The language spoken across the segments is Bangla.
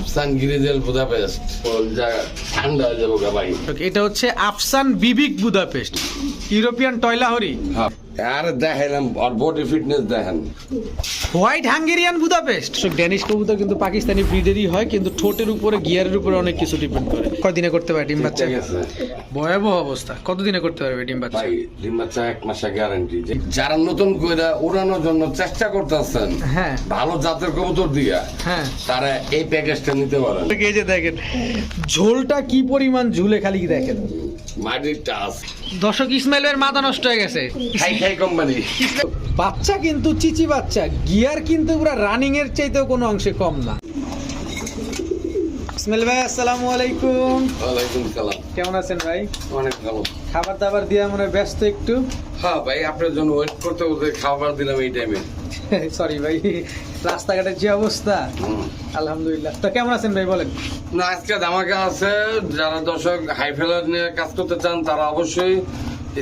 আফসান গিরিজেল বুদাপেস্ট। যা ঠান্ডা হয়ে যাব ভাই। এটা হচ্ছে আফসান বিবিক বুদাপেস্ট। ইউরোপিয়ান টয়লা টয়লাহরি আর দেখাইলাম আর বডি ফিটনেস দেখেন। হোয়াইট হাঙ্গেরিয়ান বুদাপেস্ট ড্যানিশ কবুতর কিন্তু পাকিস্তানি ব্রিডেরই হয় কিন্তু ঠোঁটের উপরে গিয়ারের উপরে অনেক কিছু ডিপেন্ড করে। কয়দিনে করতে পারে ডিম বাচ্চা? ভয়াবহ অবস্থা। কতদিনে করতে পারবে ডিম বাচ্চা? ভাই ডিম বাচ্চা এক মাসে গ্যারান্টি যারা নতুন করে উড়ানোর জন্য চেষ্টা করতেছেন হ্যাঁ। ভালো জাতের কবুতর দিয়া হ্যাঁ। তারা এই প্যাকেজটা নিতে পারেন। এই যে দেখেন ঝোলটা কি পরিমাণ ঝুলে খালি দেখেন। মাটির দর্শক ইসমাইলের মাথা নষ্ট হয়ে গেছে। খাই খাই কোম্পানি। বাচ্চা কিন্তু চিচি বাচ্চা গিয়ার কিন্তু পুরো রানিং এর চাইতেও কোনো অংশে কম না। ইসমাইল ভাই আসসালামু আলাইকুম। ওয়ালাইকুম সালাম। কেমন আছেন ভাই? অনেক ভালো। খাবার দাবার দিয়ে মনে হয় ব্যস্ত একটু? হ্যাঁ ভাই আপনার জন্য ওয়েট করতে করতে খাবার দিলাম এই টাইমে সরি ভাই রাস্তাঘাটের যে অবস্থা আলহামদুলিল্লাহ। তো কেমন আছেন ভাই বলেন? না আজকে ধামাকা আছে। যারা দর্শক হাই ফেলার নিয়ে কাজ করতে চান তারা অবশ্যই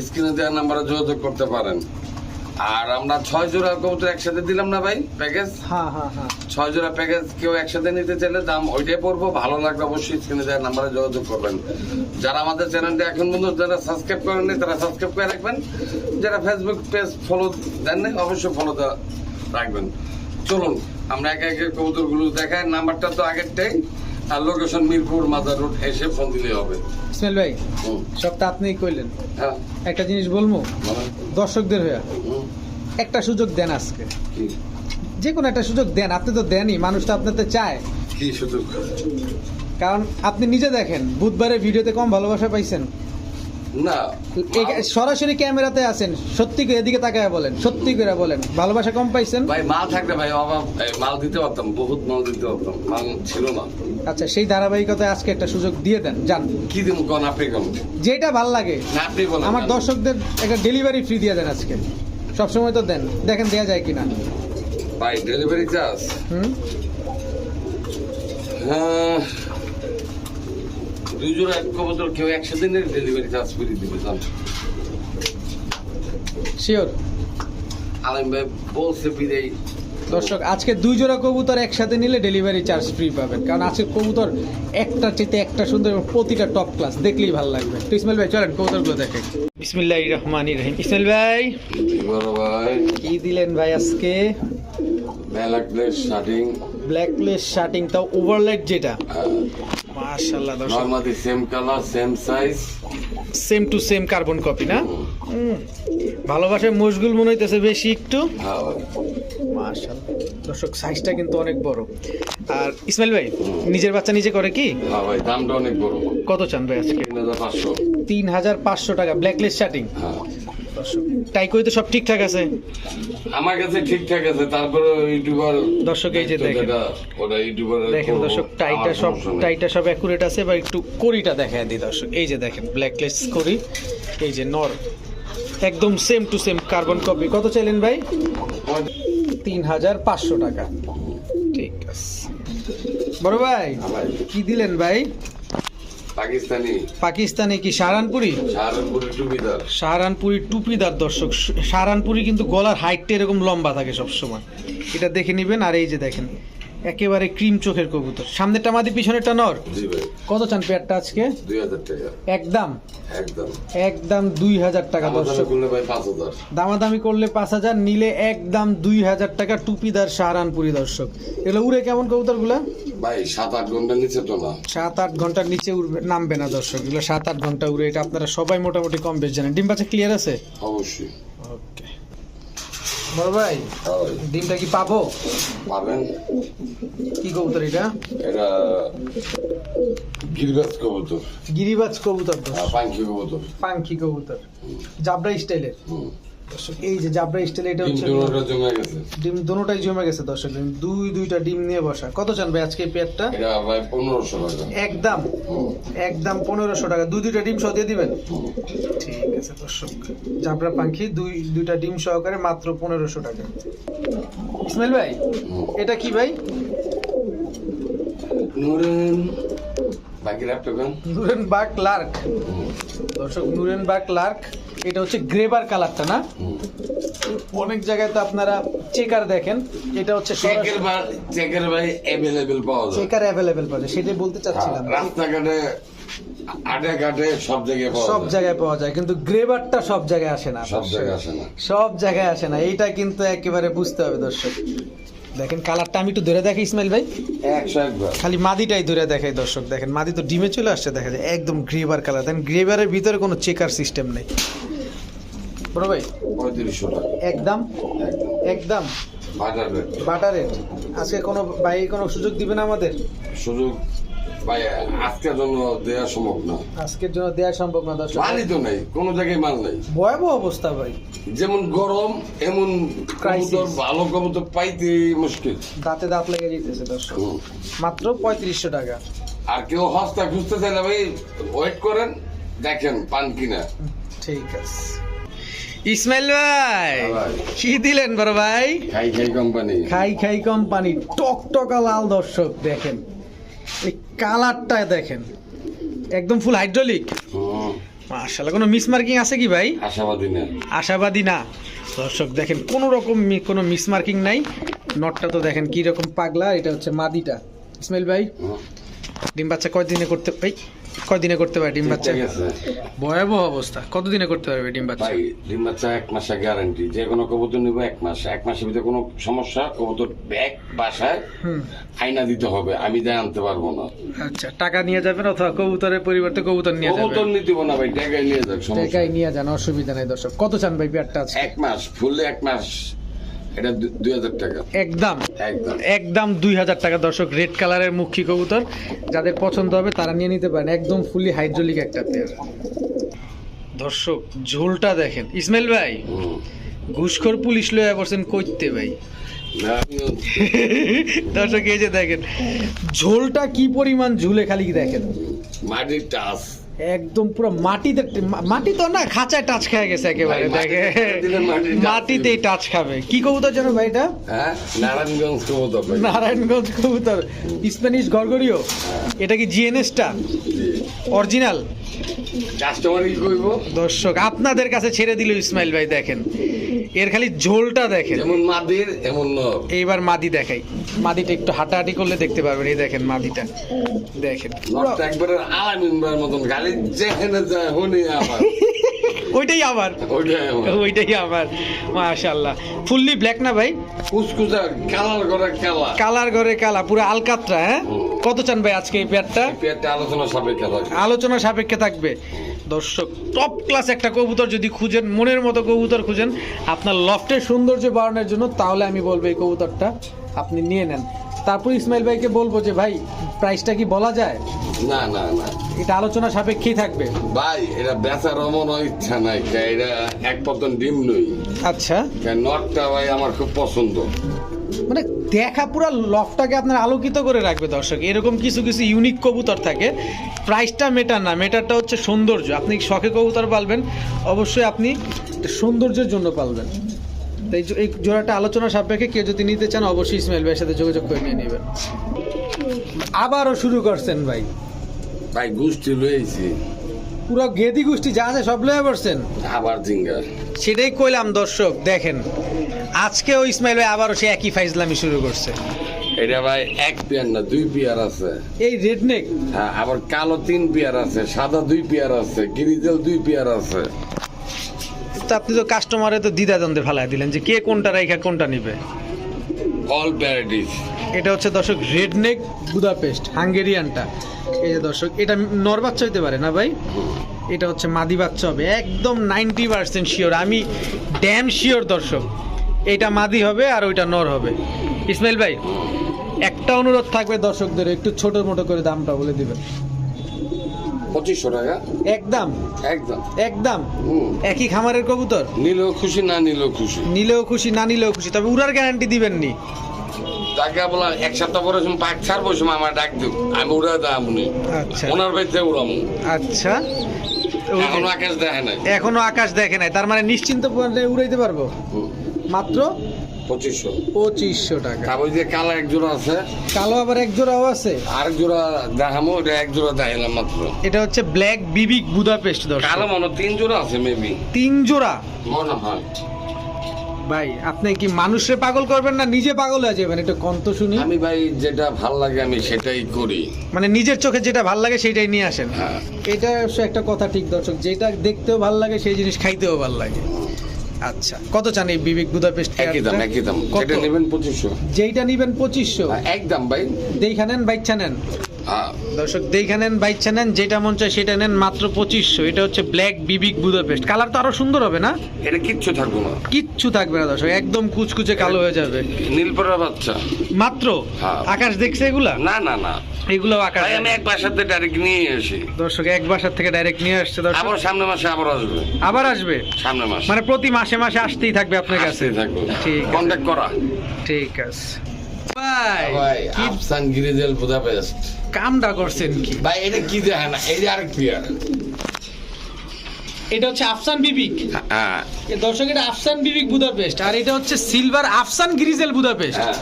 স্ক্রিনে দেওয়ার নাম্বারে যোগাযোগ করতে পারেন। আর আমরা ছয় জোড়া কবুতর একসাথে দিলাম না ভাই? প্যাকেজ? হ্যাঁ হ্যাঁ হ্যাঁ। ছয় জোড়া প্যাকেজ কেউ একসাথে নিতে চাইলে দাম ওইটাই পড়ব। ভালো লাগবে অবশ্যই স্ক্রিনে দেওয়ার নাম্বারে যোগাযোগ করবেন। যারা আমাদের চ্যানেলটা এখন পর্যন্ত যারা সাবস্ক্রাইব করেননি তারা সাবস্ক্রাইব করে রাখবেন। যারা ফেসবুক পেজ ফলো দেন অবশ্যই ফলো রাখবেন। চলুন আমরা একে একে কবুতরগুলো দেখাই। নাম্বারটা তো আগের আগেরটাই। আর লোকেশন মিরপুর মাজার রোড এসে ফোন দিলে হবে। ইসমাইল ভাই সবটা আপনিই কইলেন। হ্যাঁ। একটা জিনিস বলব? দর্শকদের হয়ে একটা সুযোগ দেন আজকে। যে কোনো একটা সুযোগ দেন আপনি তো দেনই মানুষ তো আপনাতে চায়। কি সুযোগ? কারণ আপনি নিজে দেখেন বুধবারে ভিডিওতে কম ভালোবাসা পাইছেন। না। সরাসরি ক্যামেরাতে আছেন সত্যি করে এদিকে তাকায় বলেন সত্যি করে বলেন। ভালোবাসা কম পাইছেন? ভাই মাল থাকলে ভাই অভাব মাল দিতে পারতাম বহুত মাল দিতে পারতাম মাল ছিল না। আচ্ছা সেই ধারাবাহিকতায় আজকে একটা সুযোগ দিয়ে দেন যান। কি দিন কোন আপনি কোন? যেটা ভালো লাগে আপনি বলেন আমার দর্শকদের একটা ডেলিভারি ফ্রি দিয়ে দেন আজকে। সবসময় তো দেন দেখেন দেয়া যায় কিনা। ভাই ডেলিভারি চার্জ হুম? হ্যাঁ দুই জোড়া এক কবুতর কেউ একসাথে নিয়ে ডেলিভারি চার্জ করে দিবে জান শিওর আলম ভাই বলছে বিদায়। দর্শক আজকে দুই জোড়া কবুতর একসাথে নিলে ডেলিভারি চার্জ ফ্রি পাবেন। কারণ আজকে কবুতর একটা চেতে একটা সুন্দর এবং প্রতিটা টপ ক্লাস দেখলেই ভালো লাগবে। তো ইসমাইল ভাই চলেন কবুতরগুলো দেখে। বিসমিল্লাহ রহমান রহিম। ইসমাইল ভাই। বড় ভাই? কি দিলেন ভাই আজকে? মেলা place shirting. Black place shirting তাও ওভারলাইট যেটা। মাশাআল্লাহ দর্শক। Normally same colour same size same to same carbon copy না? হুম। ভালোবাসায় মশগুল মনে হইতেছে বেশি একটু। হ্যাঁ মাশাআল্লাহ। দর্শক সাইজটা কিন্তু অনেক বড়। আর ইসমাইল ভাই নিজের বাচ্চা নিজে করে কি? হ্যাঁ ভাই দামটা অনেক বড়। কত চান ভাই আজকে? তিন হাজার পাঁচশো। তিন হাজার পাঁচশো টাকা ব্ল্যাকলেস শার্টিং হ্যাঁ। দর্শক টাইকোই তো সব ঠিকঠাক আছে। আমার কাছে ঠিকঠাক আছে তারপরে ইউটিউবার দর্শক এই যে দেখেন। ওটা ইউটিউবার দেখেন দর্শক টাইটা সব টাইটা সব অ্যাকুরেট আছে বা একটু করিটা দেখায় দিই দর্শক। এই যে দেখেন ব্ল্যাকলেস করি এই যে নর একদম same to same carbon copy কত চাইলেন ভাই? তিন হাজার পাঁচশো টাকা। ঠিক আছে। বড় ভাই কি দিলেন ভাই? পাকিস্তানি। পাকিস্তানি কি সাহারানপুরি? টুপিদার। সাহারানপুরি টুপিদার দর্শক। সাহারানপুরি কিন্তু গলার হাইটটা এরকম লম্বা থাকে সবসময়। এটা দেখে নিবেন আর এই যে দেখেন একেবারে ক্রিম চোখের কবুতর। সামনেরটা মাদি পিছনেরটা নর? কত চান পেয়ারটা আজকে? একদম? একদম। একদম দুই হাজার টাকা দর্শক। দামাদামি করলে পাঁচ হাজার নিলে একদম দুই হাজার টাকা টুপিদার সাহারানপুরি দর্শক। এগুলো উড়ে কেমন কবুতরগুলো? ভাই সাত আট ঘণ্টা নিচে তো না। সাত আট ঘণ্টার নিচে উড়বে নামবে না দর্শক। এগুলো সাত আট ঘণ্টা উড়ে এটা আপনারা সবাই মোটামুটি কম বেশ জানেন। ডিম বাচ্চা ক্লিয়ার আছে? অবশ্যই। ওকে বড় ভাই হ্যাঁ। ডিমটা কি পাবো? পাবেন। কি কবুতর এটা? এটা গিরিবাজ কবুতর। গিরিবাজ কবুতর। আর পাঙ্খি কবুতর। পাঙ্খি কবুতর। জাবরা স্টাইলের। দর্শক এই যে জাবরা স্টাইল এটা হচ্ছে জমে গেছে। ডিম দুটোটাই জমে গেছে দর্শক দুই দুইটা ডিম নিয়ে বসা। কত চান ভাই আজকে পেয়ারটা? এটা ভাই পনেরোশো টাকা। একদম একদম পনেরোশো টাকা। দুই দুইটা ডিম সহ দিয়ে দিবেন? ঠিক আছে দর্শক জাবরা পাখি দুই দুইটা ডিম সহকারে মাত্র পনেরোশো টাকা। ইসমাইল ভাই এটা কি ভাই? নুরেন বাকি রাখতে কেন লার্ক দর্শক নুরেন লার্ক এটা হচ্ছে গ্রেবার কালারটা না? অনেক জায়গায় তো আপনারা চেকার দেখেন এটা হচ্ছে চেকের বা চেকের ভাই অ্যাভেলেবেল পাওয়া যায়। চেকার অ্যাভেলেবেল পাওয়া যায় সেটাই বলতে চাচ্ছিলাম। রাস্তাঘাটে সব জায়গায় সব জায়গায় পাওয়া যায় কিন্তু গ্রেবারটা সব জায়গায় আসে না সব জায়গায় আসে না। সব জায়গায় আসে না এইটা কিন্তু একেবারে বুঝতে হবে দর্শক। দেখেন কালারটা আমি একটু ধরে দেখি ইসমাইল ভাই। খালি মাদিটাই ধরে দেখাই দর্শক। দেখেন মাদি তো ডিমে চলে আসছে দেখা যায়। একদম গ্রেভার কালার। দেখেন গ্রেভারের ভিতরে কোনো চেকার সিস্টেম নেই। বড় ভাই একদম একদম। Butter rate. আজকে কোনো ভাই কোনো সুযোগ দিবে না আমাদের? সুযোগ ভাই আজকের জন্য দেওয়া সম্ভব না। আজকের জন্য দেওয়া সম্ভব না দর্শক। মালই তো নাই কোনো জায়গায় মাল নাই। ভয়াবহ অবস্থা ভাই। যেমন গরম এমন কবুতর ভালো কবুতর পাইতে মুশকিল। দাঁতে দাঁত লেগে যেতেছে দর্শক। মাত্র পঁয়ত্রিশশো টাকা। আর কেউ হস্তা খুঁজতে চাইলে ভাই ওয়েট করেন দেখেন পান কিনা। ঠিক আছে। ইসমাইল ভাই হ্যাঁ ভাই। কি দিলেন বড় ভাই? খাই খাই কোম্পানি। খাই খাই কোম্পানি টকটকা লাল দর্শক দেখেন। কালারটা দেখেন। একদম ফুল হাইড্রোলিক মার্শাল কোনো মিসমার্কিং আছে কি ভাই? আশাবাদী না। আশাবাদী না। দর্শক দেখেন কোনো রকম কোনো কোনো মিসমার্কিং নাই। নটটা তো দেখেন কি রকম পাগলা এটা হচ্ছে মাদিটা। ইসমাইল ভাই ডিম বাচ্চা কয়দিনে করতে এই কয়দিনে করতে পারে ডিম বাচ্চা? ভয়াবহ অবস্থা। কতদিনে করতে পারবে ডিম বাচ্চা? ভাই ডিম বাচ্চা এক মাসে গ্যারান্টি যে কোনো কবুতর নিবো এক মাস। এক মাসের ভিতরে কোনো সমস্যা কবুতর ব্যাগ বাসায় আইনা দিতে হবে। আমি যাই আনতে পারব না। আচ্ছা টাকা নিয়ে যাবেন অথবা কবুতরের পরিবর্তে কবুতর নিয়ে যাবেন? কবুতর যাবেন নিতে না ভাই টাকায় নিয়ে সমস্যা টাকাই নিয়ে যান অসুবিধা নাই দর্শক। কত চান ভাই পেয়ারটা আছে এক মাস ফুললে এক মাস। এটা দুই হাজার টাকা। একদম। একদম। একদম দুই হাজার টাকা দর্শক রেড কালারের মুখী কবুতর। যাদের পছন্দ হবে তারা নিয়ে নিতে পারেন। একদম ফুলি হাইড্রোলিক একটা পেয়ার দর্শক ঝোলটা দেখেন। ইসমাইল ভাই। ঘুষখোর পুলিশ লয়ে বসেন কইতে ভাই। দর্শক এই যে দেখেন ঝোলটা কি পরিমাণ ঝুলে খালি দেখেন। মাটির টাচ। একদম পুরো মাটিতে মাটি তো না খাঁচায় টাচ খেয়ে গেছে একেবারে দেখে। মাটিতেই টাচ খাবে। কি কবুতর জানো ভাই এটা? হ্যাঁ নারায়ণগঞ্জ কবুতর নারায়ণগঞ্জ কবুতর। স্প্যানিশ গরগরিও এটা কি জিএনএসটা অরিজিনাল দর্শক আপনাদের কাছে ছেড়ে দিল ইসমাইল ভাই দেখেন। এর খালি ঝোলটা দেখেন। যেমন মাদির এমন এইবার মাদি দেখাই। মাদিটা একটু হাঁটাহাঁটি করলে দেখতে পারবেন এই দেখেন মাদিটা। দেখেন একবারে আলামিনবার মতন গালি যেখানে যায় হনি আমার। ওইটাই আমার। ওইটাই আমার। আমার। মাশাল্লাহ ফুললি ব্ল্যাক না ভাই? কুচকুচা কালার করে কালা কালার ঘরে কালা পুরো আলকাতরা হ্যাঁ? কত চান ভাই আজকে এই পেয়ারটা? আলোচনা সাপেক্ষে থাকবে। আলোচনা সাপেক্ষে থাকবে। দর্শক টপ ক্লাস একটা কবুতর যদি খুঁজেন মনের মতো কবুতর খুঁজেন আপনার লফটের সৌন্দর্য বাড়ানোর জন্য তাহলে আমি বলব এই কবুতরটা আপনি নিয়ে নেন। তারপর ইসমাইল ভাইকে বলব যে ভাই প্রাইসটা কি বলা যায়? না না না। এটা আলোচনা সাপেক্ষেই থাকবে। ভাই এটা বেচার মনে ইচ্ছা নাই এটা এক পতন ডিম নই আচ্ছা। নটটা ভাই আমার খুব পছন্দ। মানে দেখা পুরো লফটাকে আপনার আলোকিত করে রাখবে দর্শক। এরকম কিছু কিছু ইউনিক কবুতর থাকে। প্রাইসটা মেটার না মেটারটা হচ্ছে সৌন্দর্য। আপনি শখে কবুতর পালবেন? অবশ্যই আপনি সৌন্দর্যের জন্য পালবেন। তাই এই জোড়াটা আলোচনা সাপেক্ষে কেউ যদি নিতে চান অবশ্যই ইসমাইল ভাইয়ের সাথে যোগাযোগ করে নিয়ে নেবেন। আবারও শুরু করছেন ভাই। ভাই গুষ্টি লইছি। পুরো গেদি গোষ্ঠী যা আছে সব লয়ে পড়ছেন আবার জিঙ্গা সেটাই কইলাম দর্শক দেখেন। আজকেও ইসমাইল ভাই আবারও সে একই ফাইজলামি শুরু করছে। এটা ভাই এক পেয়ার না দুই পেয়ার আছে। এই রেডনেক? হ্যাঁ আবার কালো তিন পেয়ার আছে সাদা দুই পেয়ার আছে গিরিজেল দুই পেয়ার আছে। তো আপনি তো কাস্টমারে তো দ্বিধাদ্বন্দ্বে ফালাই দিলেন যে কে কোনটা রাইখা কোনটা নিবে? অল প্যারাডিস এটা হচ্ছে দর্শক রেডনেক বুদাপেস্ট হাঙ্গেরিয়ানটা এই যে দর্শক এটা নর বাচ্চা হইতে পারে না ভাই? এটা হচ্ছে মাদি বাচ্চা হবে। একদম নাইনটি পার্সেন্ট শিওর আমি ড্যাম শিওর দর্শক এটা মাদি হবে আর ওইটা নর হবে। ইসমাইল ভাই একটা অনুরোধ থাকবে দর্শকদের একটু ছোট মোটো করে দামটা বলে দিবেন। পঁচিশশো টাকা। একদম। একদম। একদম। একই খামারের কবুতর? নিলেও খুশি না নিলেও খুশি। নিলেও খুশি না নিলেও খুশি। তবে উড়ার গ্যারান্টি দিবেন নি তাকে বলা এক সপ্তাহ পরে যখন পাক ছাড়বো সময় আমার ডাক দিব আমি উড়া দাম উনি। আচ্ছা। ওনার বাড়িতে উড়ামু আচ্ছা। এখনও আকাশ দেখে নাই। এখনও আকাশ দেখে নাই। তার মানে নিশ্চিন্ত উড়াইতে পারব? মাত্র পঁচিশশো। পঁচিশশো টাকা। তারপর ওই যে কালো এক জোড়া আছে। কালো আবার এক জোড়াও আছে? আরেক জোড়া দেখামো ওটা এক জোড়া দেখালাম মাত্র। এটা হচ্ছে ব্ল্যাক বিবিক বুদাপেস্ট কালো দর্শক মনে তিন জোড়া আছে মেবি তিন জোড়া? মনে হয়। ভাই আপনি কি মানুষে পাগল করবেন না নিজে পাগল হয়ে যাবেন? এটা কন্ত শুনি। আমি ভাই যেটা ভালো লাগে আমি সেটাই করি। মানে নিজের চোখে যেটা ভালো লাগে সেটাই নিয়ে আসেন। হ্যাঁ। এটা একটা কথা ঠিক দর্শক। যেটা দেখতেও ভালো লাগে সেই জিনিস খাইতেও ভালো লাগে। আচ্ছা। কত চান এই বিবেক বুদাপেস্ট একই দাম একই দাম। যেটা নেবেন পঁচিশশো। যেইটা নিবেন পঁচিশশো? একদম ভাই। দেখা নেন বাইচ্ছা নেন। হ্যাঁ দর্শক দেখা নেন বাইচ্ছা নেন যেটা মন চায় সেটা নেন মাত্র পঁচিশশো। এটা হচ্ছে ব্ল্যাক বিবিক বুদাপেস্ট কালার তো আরও সুন্দর হবে না? এটা কিচ্ছু থাকব না। কিচ্ছু থাকবে না দর্শক একদম কুচকুচে কালো হয়ে যাবে। নীলপরা বাচ্চা। মাত্র? হ্যাঁ। আকাশ দেখছে এগুলা? না না না। এগুলো আকাশ আমি এক বাসাতে ডাইরেক্ট নিয়ে আসি। দর্শক এক বাসার থেকে ডাইরেক্ট নিয়ে আসছে দর্শক। আবার সামনে মাসে আবার আসবে। আবার আসবে? সামনে মাসে। মানে প্রতি মাসে মাসে আসতেই থাকবে আপনার কাছে? থাকবে। ঠিক আছে। কন্ট্যাক্ট করা। ঠিক আছে। ভাই ভাই আফসান গিরিজেল বুদাপেস্ট কামটা করছেন কি? ভাই এটা কি দেখেন এই যে আরেক প্লেয়ার এটা হচ্ছে আফসান বিবিক। হ্যাঁ। দর্শক এটা আফসান বিবিক বুদাপেস্ট আর এটা হচ্ছে সিলভার আফসান গ্রিজেল বুদাপেস্ট। হ্যাঁ।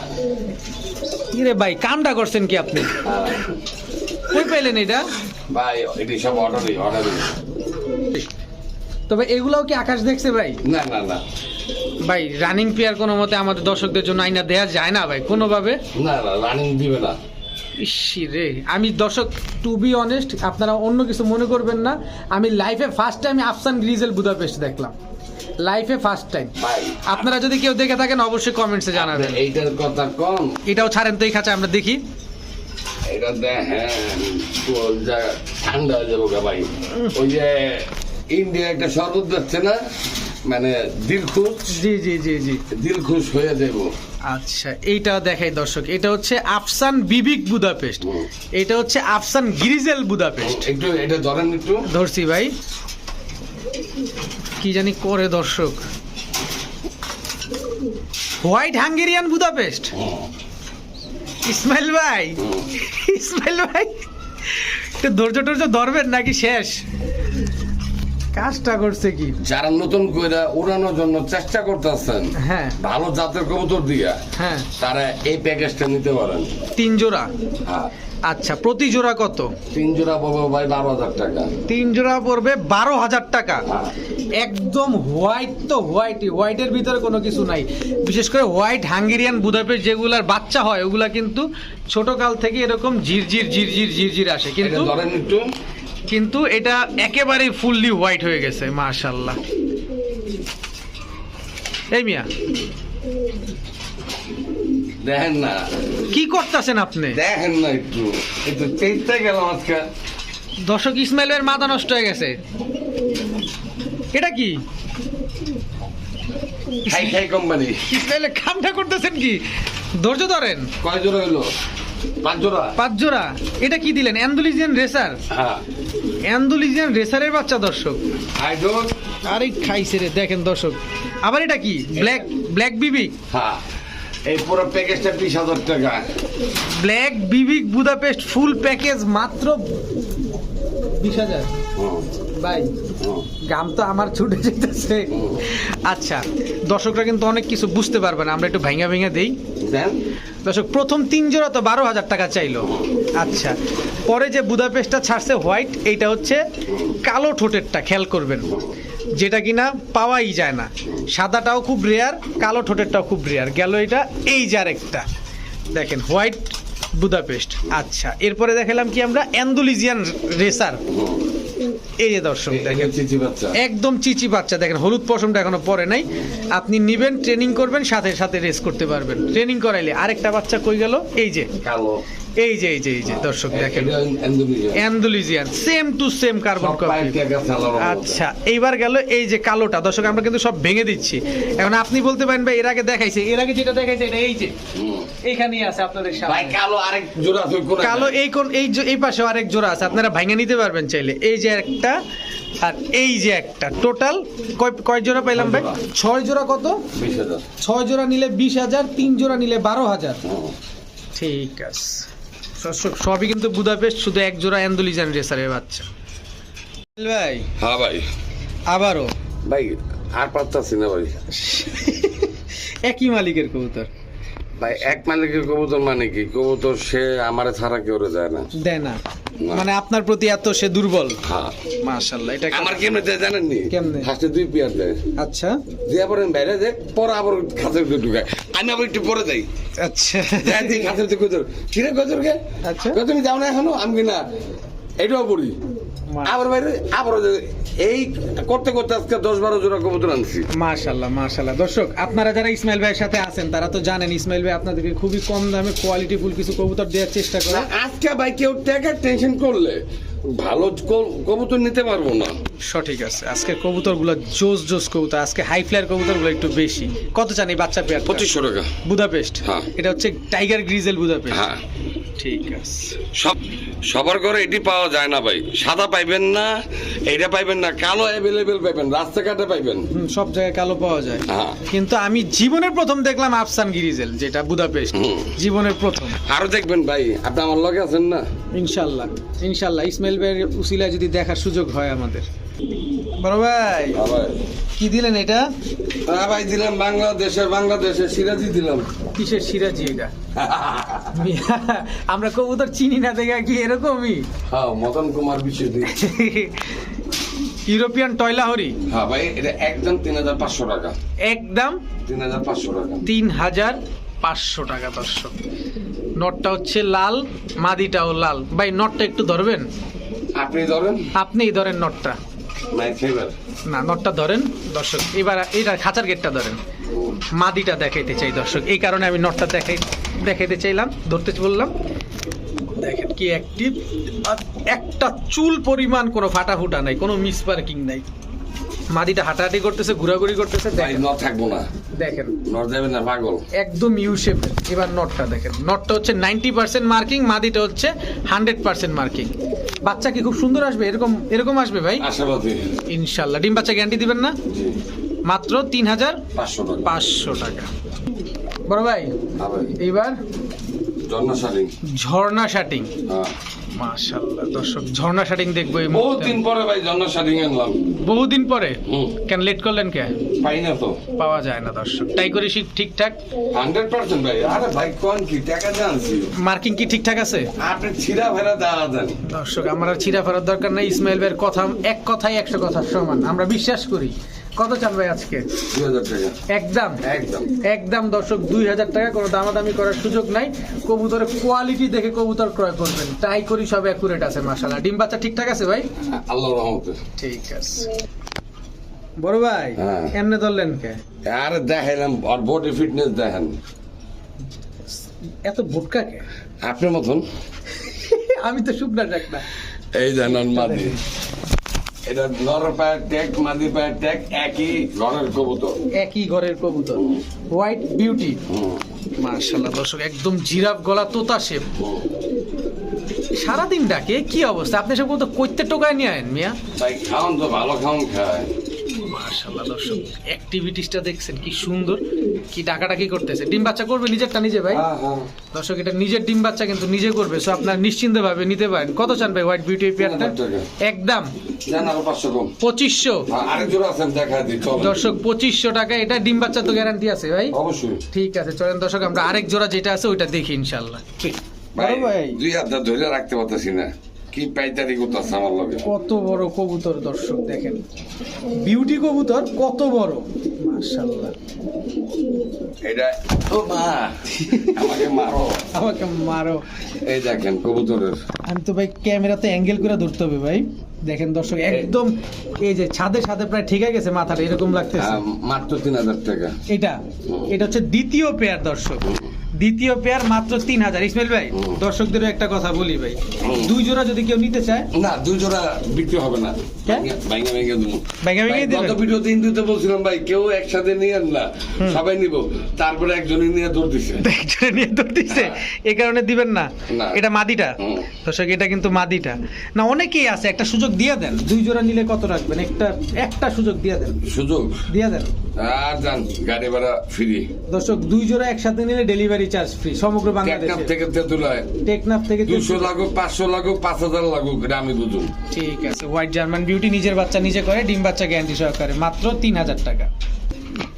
কি রে ভাই কামটা করছেন কি আপনি। কই পাইলেন এটা? ভাই এটি সব অর্ডারই অর্ডারই তবে এগুলাও কি আকাশ দেখছে ভাই? না না না। ভাই রানিং পেয়ার কোনো মতে আমাদের দর্শকদের জন্য আইনা দেয়া যায় না ভাই কোনোভাবে? না না রানিং দিবে না। ইসি রে। আমি দর্শক টু বি অনেস্ট আপনারা অন্য কিছু মনে করবেন না। আমি লাইফে ফার্স্ট টাইম আফসান গ্রিজেল বুদাপেস্ট দেখলাম। লাইফে ফার্স্ট টাইম আপনারা যদি কেউ দেখে থাকেন অবশ্যই কমেন্টসে জানাবেন। এইটার কথা কম। এটাও ছাড়েন তো এই খাঁচা আমরা দেখি। এটা ঠান্ডা হয়ে যাব ভাই। ওই যে ইন্ডিয়া একটা শরবত যাচ্ছে না? মানে দিলখুশ জি জি জি জি। দিলখুশ হয়ে যাব। আচ্ছা এইটা দেখাই দর্শক। এটা হচ্ছে আফসান বিবিক বুদাপেস্ট। এটা হচ্ছে আফসান গ্রিজেল বুদাপেস্ট। একটু এটা ধরেন একটু। ধরছি ভাই। কি জানি করে দর্শক। White Hungarian Budapest? ইসমাইল ভাই। ইসমাইল ভাই। একটু ধৈর্য টর্য ধরবেন নাকি শেষ? কাজটা করছে কি? যারা নতুন কইরা উড়ানোর জন্য চেষ্টা করতেছেন হ্যাঁ। ভালো জাতের কবুতর দিয়া হ্যাঁ। তারা এই প্যাকেজটা নিতে পারেন। তিন জোড়া? হ্যাঁ। আচ্ছা প্রতি জোড়া কত? তিন জোড়া পড়বে ভাই বারো হাজার টাকা। তিন জোড়া পড়বে বারো হাজার টাকা। হ্যাঁ। একদম হোয়াইট তো হোয়াইটই হোয়াইটের ভিতরে কোনো কিছু নাই। বিশেষ করে হোয়াইট হাঙ্গেরিয়ান বুদাপেস্ট যেগুলার বাচ্চা হয় ওগুলা কিন্তু ছোট কাল থেকে এরকম ঝিরঝির ঝিরঝির ঝিরঝির আসে। কিন্তু ধরেন একটু। কিন্তু এটা একেবারেই ফুললি হোয়াইট হয়ে গেছে মাশাল্লাহ এই মিয়া। দেখেন না। কি করতেছেন আপনি? দেখেন না একটু। একটু চেষ্টা গেলাম আজকে। দর্শক ইসমাইলের মাথা নষ্ট হয়ে গেছে। এটা কি? খাই খাই কোম্পানি। ইসমাইলের কামটা করতেছেন কি? ধৈর্য ধরেন। কয় জোড়া হইল? পাঁচ জোড়া? পাঁচ জোড়া। এটা কি দিলেন? Andalusian racer? হ্যাঁ। অ্যান্ডুলিজিয়ান রেসারের বাচ্চা দর্শক। আরে খাইছে রে দেখেন দর্শক। আবার এটা কি? ব্ল্যাক ব্ল্যাক বিবি হ্যাঁ। এই পুরো প্যাকেজটা বিশ হাজার টাকা। ব্ল্যাক বিবিক বুদাপেস্ট ফুল প্যাকেজ মাত্র বিশ হাজার। ভাই গাম তো আমার ছুটে যেতেছে। আচ্ছা দর্শকরা কিন্তু অনেক কিছু বুঝতে পারবে না আমরা একটু ভাঙা ভেঙে দেই। দর্শক প্রথম তিন জোড়া তো বারো হাজার টাকা চাইলো। আচ্ছা পরে যে বুদাপেস্টটা ছাড়ছে হোয়াইট এইটা হচ্ছে কালো ঠোঁটেরটা খেয়াল করবেন। যেটা কিনা পাওয়াই যায় না। সাদাটাও খুব রেয়ার কালো ঠোঁটেরটাও খুব রেয়ার গেল এটা এই যার একটা দেখেন হোয়াইট বুদাপেস্ট। আচ্ছা এরপরে দেখালাম কি আমরা অ্যান্ডুলিজিয়ান রেসার। এই যে দর্শক দেখেন একদম চিচি বাচ্চা। দেখেন হলুদ পশমটা এখনও পরে নাই। আপনি নিবেন ট্রেনিং করবেন সাথে সাথে রেস করতে পারবেন। ট্রেনিং করাইলে আরেকটা বাচ্চা কই গেল? এই যে। কালো। এই যে এই যে এই যে দর্শক দেখেন। Andalusian same to same carbon copy. আচ্ছা এইবার গেল এই যে কালোটা। দর্শক আমরা কিন্তু সব ভেঙে দিচ্ছি। এখন আপনি বলতে পারেন ভাই এর আগে দেখাইছে। এর আগে যেটা দেখাইছে এটা এই যে। এইখানেই আছে আপনাদের ভাই কালো আরেক জোড়া কালো এই কোন এই এই পাশে আরেক জোড়া আছে। আপনারা ভেঙে নিতে পারবেন চাইলে। এই যে একটা আর এই যে একটা। টোটাল কয় কয় জোড়া পাইলাম ভাই? ছয় জোড়া। কত? ছয় জোড়া নিলে বিশ হাজার তিন জোড়া নিলে বারো হাজার। ঠিক আছে। সবই কিন্তু বুদাপেস্ট শুধু এক জোড়া অ্যান্ডুলিজান রেসারের বাচ্চা। ভাই। হ্যাঁ ভাই। আবারও। ভাই আর পারতাছি সিনেমা ভাই একই মালিকের কবুতর। ভাই এক মালিকের কবুতর মানে কি? কবুতর সে আমারে ছাড়া কেউ যায় না। দেয় না। মানে আপনার প্রতি এত সে দুর্বল? হ্যাঁ। মাশাল্লাহ এটা আমার কেমনে দেয় জানেন নি? কেমনে? ফার্স্টে দুই পেয়ার দেয়। আচ্ছা। দিয়ে পরে বাইরে দেয় পরে আবার খাঁচের ভিতরে ঢুকায় আমি আবার একটু পরে যাই। আচ্ছা। যাই দিই খাঁচের ভিতরে কবুতর কিরে কবুতর কে আচ্ছা। তুমি যাও না এখনও? আমি না এটাও পড়ি। আবার বাইরে আবার এই করতে করতে আজকে দশ বারো জোড়া কবুতর আনছি। মাশাল্লাহ মাশাল্লাহ। দর্শক আপনারা যারা ইসমাইল ভাইয়ের সাথে আছেন তারা তো জানেন ইসমাইল ভাই আপনাদেরকে খুবই কম দামে কোয়ালিটিফুল কিছু কবুতর দেওয়ার চেষ্টা করে। আজকে ভাই কেউ টাকার টেনশন করলে ভালো কবুতর নিতে পারব না। সঠিক আছে। আজকে কবুতরগুলো জোস জোস কবুতর। আজকে হাই ফ্লায়ার কবুতরগুলো একটু বেশি। কত চান এই বাচ্চা পেয়ার পঁচিশশো টাকা। বুদাপেস্ট। হ্যাঁ। এটা হচ্ছে টাইগার গ্রিজেল বুদাপেস্ট। হ্যাঁ। ঠিক আছে। সব সবার ঘরে এটি পাওয়া যায় না ভাই। সাদা পাইবেন না এইটা পাইবেন না কালো অ্যাভেলেবেল পাইবেন রাস্তাঘাটে পাইবেন। সব জায়গায় কালো পাওয়া যায়। হ্যাঁ। কিন্তু আমি জীবনের প্রথম দেখলাম আফসান গিরিজেল যেটা বুদাপেস্ট। জীবনের প্রথম। আরও দেখবেন ভাই আপনি আমার লগে আছেন না? ইনশাল্লাহ। ইনশাল্লাহ ইসমাইল ভাইয়ের উসিলায় যদি দেখার সুযোগ হয় আমাদের। বড় ভাই কি দিলেন এটা? হ্যাঁ ভাই দিলাম বাংলাদেশের বাংলাদেশের সিরাজি দিলাম। কিসের সিরাজি এটা? আমরা কবুতর চিনি না দেখা কি এরকমই? হ্যাঁ মদন কুমার বিশেষ ইউরোপিয়ান টয়লাহরি? হ্যাঁ ভাই এটা একদম তিন হাজার পাঁচশো টাকা। একদম? তিন হাজার পাঁচশো টাকা। তিন হাজার পাঁচশো টাকা দর্শক। নটটা হচ্ছে লাল মাদিটাও লাল। ভাই নটটা একটু ধরবেন? আপনি ধরেন? আপনিই ধরেন নটটা। না নটটা ধরেন দর্শক। এবার এটা খাঁচার গেটটা ধরেন। মাদিটা দেখাইতে চাই দর্শক। এই কারণে আমি নটটা দেখাই দেখাইতে চাইলাম ধরতে বললাম। দেখেন কি অ্যাক্টিভ একটা চুল পরিমাণ কোনো ফাটাফুটা নাই কোনো মিস পার্কিং নাই। মাদিটা হাঁটাহাঁটি করতেছে ঘোরাঘুরি করতেছে দেখেন। ন থাকব না। দেখেন। নর যাবেন না পাগল। একদম ইউ শেপের এবার নটটা দেখেন। নটটা হচ্ছে নাইনটি পার্সেন্ট মার্কিং মাদিটা হচ্ছে হান্ড্রেড পার্সেন্ট মার্কিং বাচ্চা কি খুব সুন্দর আসবে? এরকম এরকম আসবে ভাই? আশাবাদী। ডিম বাচ্চা গ্যারান্টি দিবেন না? মাত্র তিন হাজার পাঁচশো টাকা। পাঁচশো টাকা। বড় ভাই হ্যাঁ এইবার জন্না শাড়ি ঝর্ণা শাটিং হ্যাঁ। মাশাল্লাহ দর্শক ঝর্ণা শাটিং দেখব এই বহুত দিন পরে ভাই জন্না শাড়ি আনলাম। বহুদিন পরে? কেন লেট করলেন কে? পাই না তো। পাওয়া যায় না দর্শক। তাই করে শিখ ঠিকঠাক? হান্ড্রেড পার্সেন্ট ভাই। আরে ভাই কোন কি? টাকা জানছি মার্কিং কি ঠিকঠাক আছে? আপনি ছিঁড়া ফেরা দেওয়া দেন। দর্শক আমার আর ছিঁড়া ফেরার দরকার নেই। ইসমাইল ভাইয়ের কথা এক কথাই একশো কথার সমান। আমরা বিশ্বাস করি। কত চান ভাই আজকে? একদম? একদম। একদম দর্শক দুই হাজার টাকা কোনো দামাদামি করার সুযোগ নাই। কবুতরের কোয়ালিটি দেখে কবুতর ক্রয় করবেন। তাই করি সব অ্যাকুরেট আছে মাশাল্লাহ ডিম বাচ্চা ঠিকঠাক আছে ভাই? আল্লাহ রহমতে। ঠিক আছে। বড় ভাই হ্যাঁ। এমনি ধরলেন কে? আর দেখাইলাম আর বডি ফিটনেস দেখেন। এত ভুটকা কে? আপনার মতন? আমি তো শুকনা ডাক না। এই জানান মাদি। এটা নর পায়ের ট্যাগ মাদি পায়ের ট্যাগ একই ঘরের কবুতর। একই ঘরের কবুতর। হোয়াইট বিউটি মার্শাল্লাহ দর্শক একদম জিরাফ গলা তোতা শেপ সারাদিন ডাকে কি অবস্থা? আপনি সব কবুতর কইতে টোকায় নিয়ে আয়েন মিয়া। ভাই খাওন তো ভালো খাওন খায়। মার্শাল্লাহ দর্শক অ্যাক্টিভিটিসটা দেখছেন কি সুন্দর কি ডাকাডাকি করতেছে। ডিম বাচ্চা করবে নিজেরটা নিজে ভাই? হ্যাঁ হ্যাঁ। দর্শক এটা নিজের ডিম বাচ্চা কিন্তু নিজে করবে সো আপনার নিশ্চিন্তে ভাবে নিতে পারেন। কত চান ভাই হোয়াইট বিউটি পেয়ারটা একদম। পঁচিশশো। হ্যাঁ, দর্শক পঁচিশশো টাকা এটা ডিম বাচ্চা তো গ্যারান্টি আছে ভাই? অবশ্যই। ঠিক আছে চলেন দর্শক আমরা আরেক জোড়া যেটা আছে ওইটা দেখি ইনশাল্লাহ ভাই ভাই। দুই হাত ধরে রাখতে পারতেছি না। কি পাইতারি করতেছে আমার লগে? কত বড় কবুতর দর্শক দেখেন। বিউটি কবুতর কত বড়? এটা ও মা আমাকে মারো। আমাকে মারো। এই দেখেন কবুতরের। আমি তো ভাই ক্যামেরাতে অ্যাঙ্গেল করে ধরতে হবে ভাই। দেখেন দর্শক একদম এই যে ছাদে ছাদে প্রায় ঠিকে গেছে মাথাটা এরকম লাগতেছে। মাত্র তিন হাজার টাকা। এটা এটা হচ্ছে দ্বিতীয় পেয়ার দর্শক। দ্বিতীয় পেয়ার মাত্র তিন হাজার ইসমাইল ভাই হুম। দর্শকদেরও একটা কথা বলি ভাই। দুই জোড়া যদি কেউ নিতে চায়? না দুই জোড়া বিক্রি হবে না। ভাইঙ্গা ভেঙে দেবো। ভেঙে ভেঙে গত ভিডিওতে হিন্দুতে বলছিলাম ভাই কেউ একসাথে নিয়ে না। সবাই নিব। তারপরে একজনই নিয়ে দৌড় দিছে। একজনে নিয়ে ধরতেছে এই কারণে দিবেন না? না। এটা মাদিটা? দর্শক এটা কিন্তু মাদিটা। না অনেকেই আছে একটা সুযোগ দিয়ে দেন। দুই জোড়া নিলে কত রাখবেন? একটা একটা সুযোগ দিয়ে দেন। সুযোগ? দিয়ে দেন। আর যান গাড়ি ভাড়া ফ্রি। দর্শক দুই জোড়া একসাথে নিলে ডেলিভারি চার্জ ফ্রি সমগ্র টেকনাফ বাংলাদেশে। থেকে তেতুলায় টেকনাফ থেকে দুশো লাগুক পাঁচশো লাগুক পাঁচ হাজার লাগুক এটা আমি বুঝুন। ঠিক আছে হোয়াইট জার্মান বিউটি নিজের বাচ্চা নিজে করে ডিম বাচ্চা গ্যারান্টি সহকারে মাত্র তিন হাজার টাকা।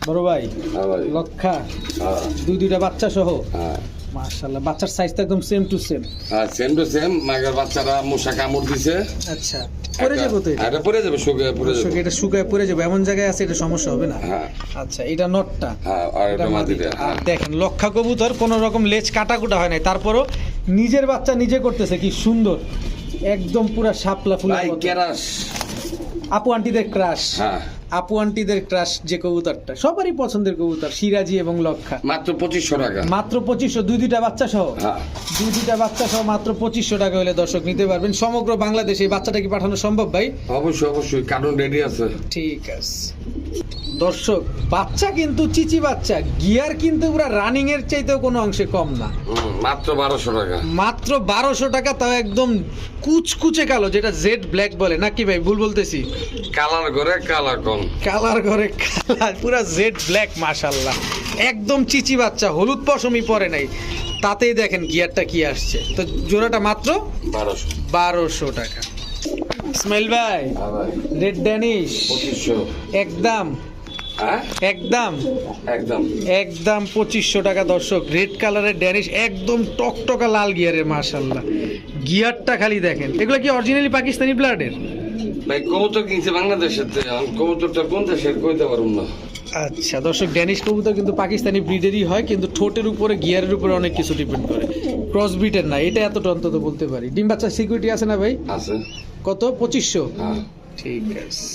বড় ভাই হ্যাঁ লক্ষা হ্যাঁ। দুই দুইটা বাচ্চা সহ? হ্যাঁ। মাশাআল্লাহ বাচ্চার সাইজটা একদম সেম টু সেম হ্যাঁ সেম টু সেম মাগের বাচ্চারা মশা কামড় দিছে। আচ্ছা। পরে যাবে তো এটা? এটা পরে যাবে শুকায় পড়ে যাবে। এটা শুকায় পড়ে যাবে। এমন জায়গায় আছে এটা সমস্যা হবে না। হ্যাঁ। আচ্ছা এটা নটটা। হ্যাঁ আর এটা মাদিটা মাদিটা। দেখেন লক্ষা কবুতর কোনো রকম লেজ কাটাকুটা হয় নাই। তারপরও নিজের বাচ্চা নিজে করতেছে কি সুন্দর। একদম পুরা শাপলা ফুল ভাই আপু আন্টিদের ক্রাশ। হ্যাঁ। আপু আন্টিদের ক্রাশ যে কবুতরটা সবারই পছন্দের কবুতর সিরাজি এবং লক্ষা। মাত্র পঁচিশশো টাকা। মাত্র পঁচিশশো দুই দুইটা বাচ্চা সহ হ্যাঁ। দুই দুইটা বাচ্চা সহ মাত্র পঁচিশশো টাকা হলে দর্শক নিতে পারবেন। সমগ্র বাংলাদেশে এই বাচ্চাটা কি পাঠানো সম্ভব ভাই? অবশ্যই অবশ্যই। কারণ রেডি আছে। ঠিক আছে। দর্শক বাচ্চা কিন্তু চিচি বাচ্চা গিয়ার কিন্তু পুরো রানিং এর চাইতেও কোনো অংশে কম না। মাত্র বারোশো টাকা। মাত্র বারোশো টাকা তাও একদম কুচকুচে কালো যেটা জেড ব্ল্যাক বলে। নাকি ভাই ভুল বলতেছি? কালার করে কালার কম। কালার ঘরে কালার পুরো জেড ব্ল্যাক মাশাল্লাহ একদম চিচি বাচ্চা হলুদ পশমই পরে নাই। তাতেই দেখেন গিয়ারটা কি আসছে। তো জোড়াটা মাত্র? বারোশো। বারোশো টাকা। ইসমাইল ভাই হ্যাঁ রেড ড্যানিশ। একদম। একদম। একদম। একদম পঁচিশশো টাকা দর্শক। রেড কালারের ড্যানিশ একদম টকটকা লাল গিয়ারের মার্শাল্লাহ গিয়ারটা খালি দেখেন। এগুলো কি অরিজিনালি পাকিস্তানি ব্লাডের ভাই কবুতর কিনছে বাংলাদেশের কবুতরটা কোন দেশের কইতে পারুম না। আচ্ছা দর্শক ড্যানিশ কবুতর কিন্তু পাকিস্তানি ব্রিডেরই হয় কিন্তু ঠোঁটের উপরে গিয়ারের উপরে অনেক কিছু ডিপেন্ড করে। ক্রস ব্রিডের না এটা এতটা অন্তত বলতে পারি। ডিম বাচ্চা সিকিউরিটি আছে না ভাই? আছে। কত? পঁচিশশো? হ্যাঁ। ঠিক আছে।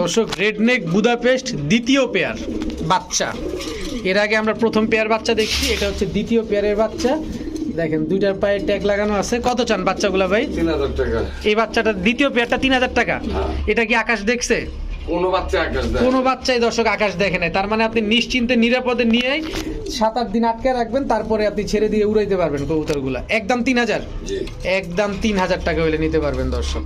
দর্শক রেডনেক বুদাপেস্ট দ্বিতীয় পেয়ার বাচ্চা। এর আগে আমরা প্রথম পেয়ার বাচ্চা দেখছি এটা হচ্ছে দ্বিতীয় পেয়ারের বাচ্চা। দেখেন দুইটার পায়ে ট্যাগ লাগানো আছে। কত চান বাচ্চাগুলা ভাই? তিন হাজার টাকা। এই বাচ্চাটা দ্বিতীয় পেয়ারটা তিন হাজার টাকা। হ্যাঁ। এটা কি আকাশ দেখছে? কোনো বাচ্চা আকাশ কোনো বাচ্চাই দর্শক আকাশ দেখে নাই। তার মানে আপনি নিশ্চিন্তে নিরাপদে নিয়েই সাত আট দিন আটকে রাখবেন তারপরে আপনি ছেড়ে দিয়ে উড়াইতে পারবেন কবুতরগুলা। একদম তিন হাজার। একদম তিন হাজার টাকা হলে নিতে পারবেন দর্শক।